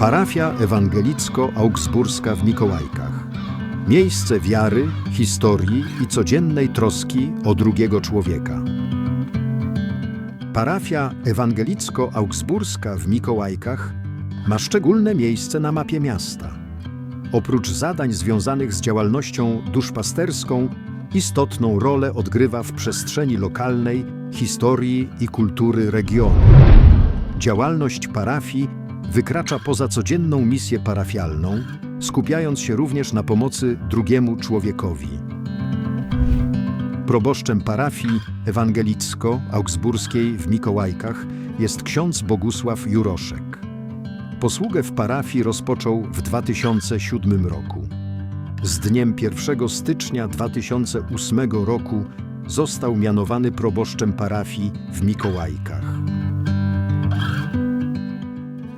Parafia ewangelicko-augsburska w Mikołajkach. Miejsce wiary, historii i codziennej troski o drugiego człowieka. Parafia ewangelicko-augsburska w Mikołajkach ma szczególne miejsce na mapie miasta. Oprócz zadań związanych z działalnością duszpasterską, istotną rolę odgrywa w przestrzeni lokalnej, historii i kultury regionu. Działalność parafii wykracza poza codzienną misję parafialną, skupiając się również na pomocy drugiemu człowiekowi. Proboszczem parafii ewangelicko-augsburskiej w Mikołajkach jest ksiądz Bogusław Juroszek. Posługę w parafii rozpoczął w 2007 roku. Z dniem 1 stycznia 2008 roku został mianowany proboszczem parafii w Mikołajkach.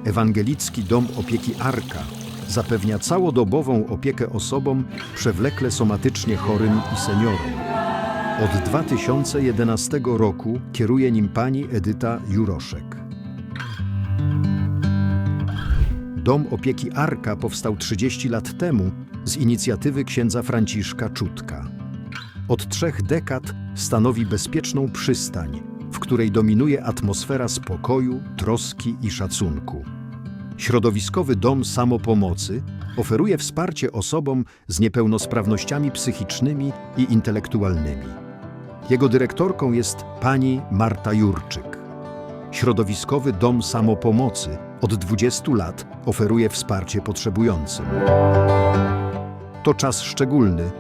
Ewangelicki Dom Opieki Arka zapewnia całodobową opiekę osobom przewlekle somatycznie chorym i seniorom. Od 2011 roku kieruje nim pani Edyta Juroszek. Dom Opieki Arka powstał 30 lat temu z inicjatywy księdza Franciszka Czutka. Od trzech dekad stanowi bezpieczną przystań, której dominuje atmosfera spokoju, troski i szacunku. Środowiskowy dom samopomocy oferuje wsparcie osobom z niepełnosprawnościami psychicznymi i intelektualnymi. Jego dyrektorką jest pani Marta Jurczyk. Środowiskowy dom samopomocy od 20 lat oferuje wsparcie potrzebującym. To czas szczególny,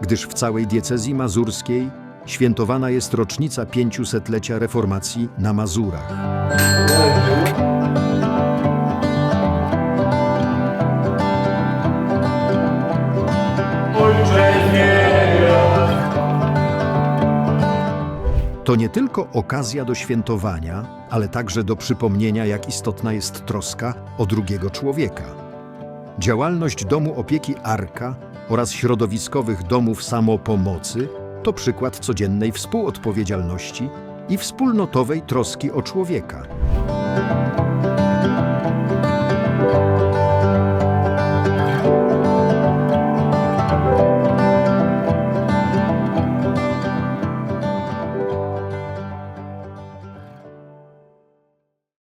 gdyż w całej diecezji mazurskiej świętowana jest rocznica 500-lecia reformacji na Mazurach. To nie tylko okazja do świętowania, ale także do przypomnienia, jak istotna jest troska o drugiego człowieka. Działalność Domu Opieki Arka oraz środowiskowych domów samopomocy to przykład codziennej współodpowiedzialności i wspólnotowej troski o człowieka.